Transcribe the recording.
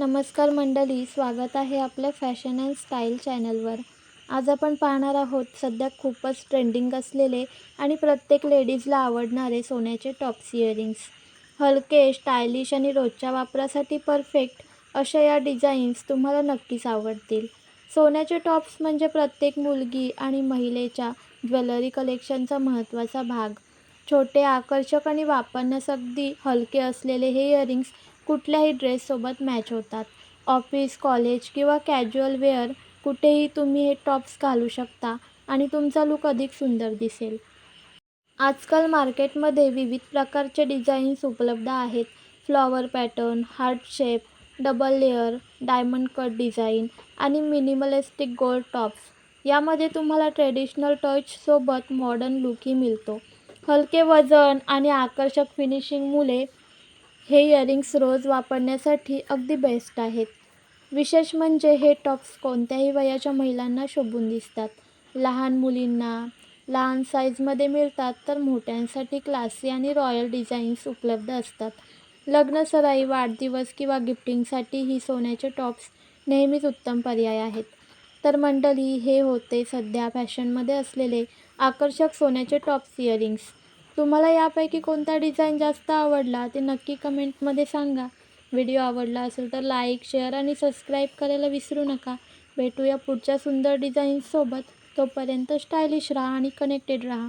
नमस्कार मंडळी स्वागत आहे आपल्या फॅशन अँड स्टाईल चॅनलवर. आज आपण पाहणार आहोत सध्या खूपच ट्रेंडिंग असलेले आणि प्रत्येक लेडीजला आवडणारे सोन्याचे टॉप्स इयरिंग्स. हलके स्टायलिश आणि रोजच्या वापरासाठी परफेक्ट अशा या डिझाईन्स तुम्हाला नक्कीच आवडतील. सोन्याचे टॉप्स म्हणजे प्रत्येक मुलगी आणि महिलेच्या ज्वेलरी कलेक्शनचा महत्त्वाचा भाग. छोटे आकर्षक आणि वापरण्यास अगदी हलके असलेले हे इयरिंग्स कुठल्याही ड्रेससोबत मॅच होतात. ऑफिस कॉलेज किंवा कॅज्युअल वेअर कुठेही तुम्ही हे टॉप्स घालू शकता आणि तुमचा लूक अधिक सुंदर दिसेल. आजकाल मार्केटमध्ये विविध प्रकारचे डिझाईन्स उपलब्ध आहेत. Flower pattern heart shape double layer diamond cut design आणि मिनिमलिस्टिक गोल्ड टॉप्स यामध्ये तुम्हाला ट्रेडिशनल टचसोबत मॉडर्न लुकही मिळतो. हलके वजन आणि आकर्षक फिनिशिंगमुळे हे इयरिंग्स रोज वापरण्यासाठी अगदी बेस्ट आहेत. विशेष म्हणजे हे टॉप्स कोणत्याही वयाच्या महिलांना शोभून दिसतात. लहान मुलींना लहान साईजमध्ये मिळतात तर मोठ्यांसाठी क्लासी आणि रॉयल डिझाईन्स उपलब्ध असतात. लग्नसराई वाढदिवस किंवा गिफ्टिंगसाठी ही सोन्याचे टॉप्स नेहमीच उत्तम पर्याय आहेत. तर मंडळी हे होते सध्या फॅशनमध्ये असलेले आकर्षक सोन्याचे टॉप्स इयरिंग्स तुम्हाला यापैकी कोणता डिझाईन जास्त आवडला ते नक्की कमेंटमध्ये सांगा. व्हिडिओ आवडला असेल तर लाईक शेअर आणि सबस्क्राईब करायला विसरू नका. भेटूया पुढच्या सुंदर डिझाईन्ससोबत तोपर्यंत स्टायलिश राहा आणि कनेक्टेड राहा.